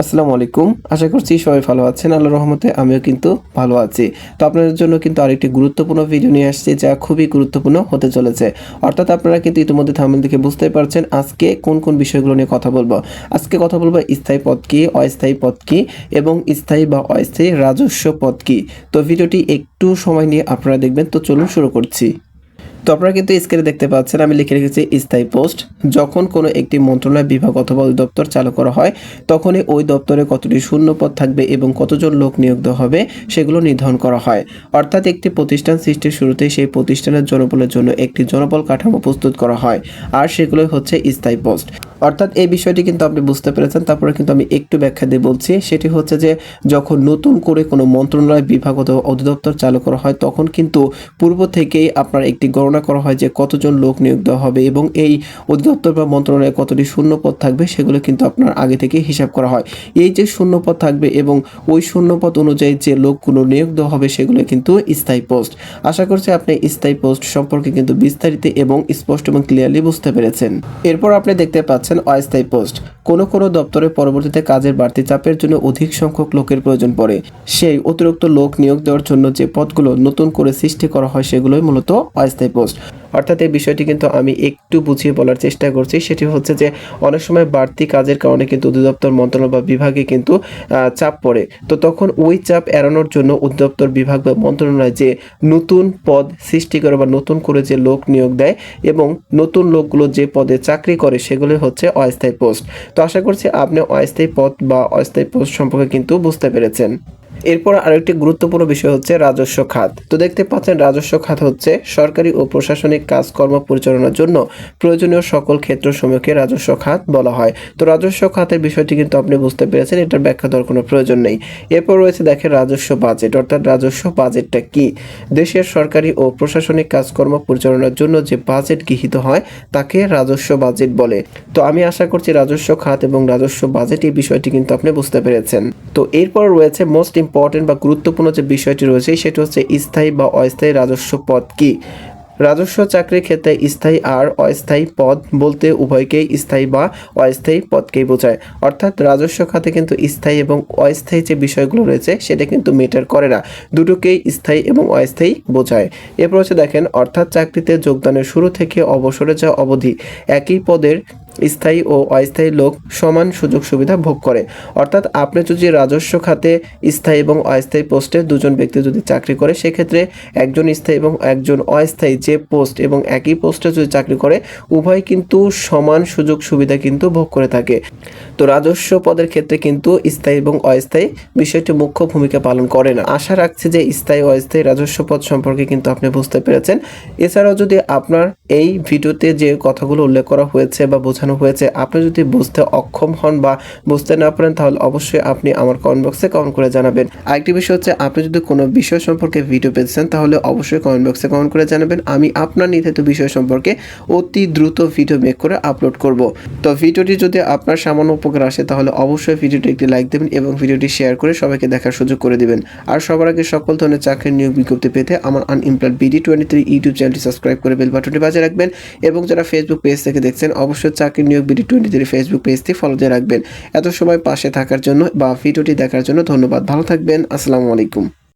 আসসালামু আলাইকুম। আশা করছি সবাই ভালো আছেন। আল্লাহ রহমতে আমিও কিন্তু ভালো আছি। তো আপনাদের জন্য কিন্তু আরেকটি গুরুত্বপূর্ণ ভিডিও নিয়ে আসছি যা খুবই গুরুত্বপূর্ণ হতে চলেছে। অর্থাৎ আপনারা কিন্তু ইতিমধ্যে থামেল দেখে বুঝতে পারছেন আজকে কোন কোন বিষয়গুলো নিয়ে কথা বলব। আজকে কথা বলব স্থায়ী পদ কি, অস্থায়ী পদ কি এবং স্থায়ী বা অস্থায়ী রাজস্ব পদ কি। তো ভিডিওটি একটু সময় নিয়ে আপনারা দেখবেন। তো চলুন শুরু করছি। তো আপনারা কিন্তু স্ক্রিনে দেখতে পাচ্ছেন, আমি লিখে রেখেছি স্থায়ী পোস্ট। যখন কোনো একটি মন্ত্রণালয়, বিভাগ অথবা দপ্তর চালু করা হয়, তখনই ওই দপ্তরে কতটি শূন্য পদ থাকবে এবং কতজন লোক নিয়োগ হবে সেগুলো নির্ধারণ করা হয়। অর্থাৎ একটি প্রতিষ্ঠান সৃষ্টির শুরুতেই সেই প্রতিষ্ঠানের জনবলের জন্য একটি জনবল কাঠামো প্রস্তুত করা হয়, আর সেগুলোই হচ্ছে স্থায়ী পোস্ট। অর্থাৎ এই বিষয়টি কিন্তু আপনি বুঝতে পেরেছেন, তারপরে কিন্তু আমি একটু ব্যাখ্যা দিয়ে বলছি। সেটি হচ্ছে যে, যখন নতুন করে কোনো মন্ত্রণালয়, বিভাগ অথবা অধিদপ্তর চালু করা হয়, তখন কিন্তু পূর্ব থেকেই আপনার একটি গণনা করা হয় যে কতজন লোক নিয়োগ দেওয়া হবে এবং এই অধিদপ্তর বা মন্ত্রণালয়ে কতটি শূন্য পদ থাকবে, সেগুলো কিন্তু আপনার আগে থেকে হিসাব করা হয়। এই যে শূন্য পদ থাকবে এবং ওই শূন্য পদ অনুযায়ী যে লোকগুলো নিয়োগ দেওয়া হবে, সেগুলো কিন্তু স্থায়ী পোস্ট। আশা করছি আপনি স্থায়ী পোস্ট সম্পর্কে কিন্তু বিস্তারিত এবং স্পষ্ট এবং ক্লিয়ারলি বুঝতে পেরেছেন। এরপর আপনি দেখতে পাচ্ছেন অস্থায়ী পোস্ট। কোনো কোনো দপ্তরে পরবর্তীতে কাজের বাড়তি চাপের জন্য অধিক সংখ্যক লোকের প্রয়োজন পড়ে। সেই অতিরিক্ত লোক নিয়োগ দেওয়ার জন্য যে পদগুলো নতুন করে সৃষ্টি করা হয় সেগুলোই মূলত অস্থায়ী পোস্ট। অর্থাৎ এই বিষয়টি কিন্তু আমি একটু বুঝিয়ে বলার চেষ্টা করছি। সেটি হচ্ছে যে অনেক সময় বাড়তি কাজের কারণে কিন্তু অধিদপ্তর, মন্ত্রণালয় বা বিভাগে কিন্তু চাপ পড়ে। তো তখন ওই চাপ এড়ানোর জন্য অধিদপ্তর, বিভাগ বা মন্ত্রণালয় যে নতুন পদ সৃষ্টি করে বা নতুন করে যে লোক নিয়োগ দেয় এবং নতুন লোকগুলো যে পদে চাকরি করে সেগুলো হচ্ছে অস্থায়ী পোস্ট। তো আশা করছি আপনি অস্থায়ী পদ বা অস্থায়ী পোস্ট সম্পর্কে কিন্তু বুঝতে পেরেছেন। এরপর আরেকটি গুরুত্বপূর্ণ বিষয় হচ্ছে রাজস্ব খাত। তো দেখতে পাচ্ছেন, রাজস্ব খাত হচ্ছে সরকারি ও প্রশাসনিক কাজকর্ম পরিচালনার জন্য প্রয়োজনীয় সকল ক্ষেত্র ক্ষেত্রসমূহকে রাজস্ব খাত বলা হয়। তো রাজস্ব খাতের বিষয়টি কিন্তু আপনি বুঝতে পেরেছেন, এটার ব্যাখ্যা দেওয়ার কোনো প্রয়োজন নেই। এরপর রয়েছে দেখেন রাজস্ব বাজেট, অর্থাৎ রাজস্ব বাজেটটা কি? দেশের সরকারি ও প্রশাসনিক কাজকর্ম পরিচালনার জন্য যে বাজেট গৃহীত হয়, তাকে রাজস্ব বাজেট বলে। তো আমি আশা করছি রাজস্ব খাত এবং রাজস্ব বাজেট এই বিষয়টি কিন্তু আপনি বুঝতে পেরেছেন। তো এরপর রয়েছে মোস্ট ইম্পর্টেন্ট বা গুরুত্বপূর্ণ যে বিষয়টি রয়েছে, সেটি হচ্ছে স্থায়ী বা অস্থায়ী রাজস্ব পদ কি? রাজস্ব চাকরির ক্ষেত্রে স্থায়ী আর অস্থায়ী পদ বলতে উভয়কেই স্থায়ী বা অস্থায়ী পদকেই বোঝায়। অর্থাৎ রাজস্ব খাতে কিন্তু স্থায়ী এবং অস্থায়ী যে বিষয়গুলো রয়েছে, সেটা কিন্তু মেটার করে না। দুটোকেই স্থায়ী এবং অস্থায়ী বোঝায়। এরপর হচ্ছে দেখেন, অর্থাৎ চাকরিতে যোগদানের শুরু থেকে অবসরে যাওয়া অবধি, একই পদের স্থায়ী ও অস্থায়ী লোক সমান সুযোগ সুবিধা ভোগ করে। অর্থাৎ আপনি যদি রাজস্ব খাতে স্থায়ী এবং অস্থায়ী পোস্টে দুজন ব্যক্তি যদি চাকরি করে, সেক্ষেত্রে একজন স্থায়ী এবং একজন অস্থায়ী যে পোস্ট এবং একই পোস্টে যদি চাকরি করে, উভয় কিন্তু সমান সুযোগ সুবিধা কিন্তু ভোগ করে থাকে। তো রাজস্ব পদের ক্ষেত্রে কিন্তু স্থায়ী এবং অস্থায়ী বিষয়টি মুখ্য ভূমিকা পালন করে না। আশা রাখছি যে স্থায়ী অস্থায়ী রাজস্ব পদ সম্পর্কে কিন্তু আপনি বুঝতে পেরেছেন। এছাড়াও যদি আপনার এই ভিডিওতে যে কথাগুলো উল্লেখ করা হয়েছে বা বোঝানো হয়েছে। আপনি যদি বুঝতে অক্ষম হন বা বুঝতে না পারেন, তাহলে অবশ্যই আপনি আমার কমেন্ট বক্সে কমেন্ট করে জানাবেন। আরেকটি বিষয় হচ্ছে, আপনি যদি কোনো বিষয় সম্পর্কে ভিডিও পেয়েছেন তাহলে অবশ্যই কমেন্ট বক্সে কমেন্ট করে জানাবেন। আমি আপনার নির্ধারিত বিষয় সম্পর্কে অতি দ্রুত ভিডিও মেক করে আপলোড করব। তো ভিডিওটি যদি আপনার সামান্য উপকার আসে, তাহলে অবশ্যই ভিডিওটি একটি লাইক দেবেন এবং ভিডিওটি শেয়ার করে সবাইকে দেখার সুযোগ করে দিবেন। আর সবার আগে সকল ধরনের চাকরির নিয়োগ বিজ্ঞপ্তি পেতে আমার unemployed BD twenty three YouTube চ্যানেলটি সাবস্ক্রাইব করে বেল বাটনটি বাজিয়ে রাখবেন। এবং যারা ফেসবুক পেজ থেকে দেখছেন, অবশ্যই চাকরির নিয়োগ বিডি টোয়েন্টি থ্রি ফেসবুক পেজটি ফলো দিয়ে রাখবেন। এত সময় পাশে থাকার জন্য বা ভিডিওটি দেখার জন্য ধন্যবাদ। ভালো থাকবেন। আসসালামু আলাইকুম।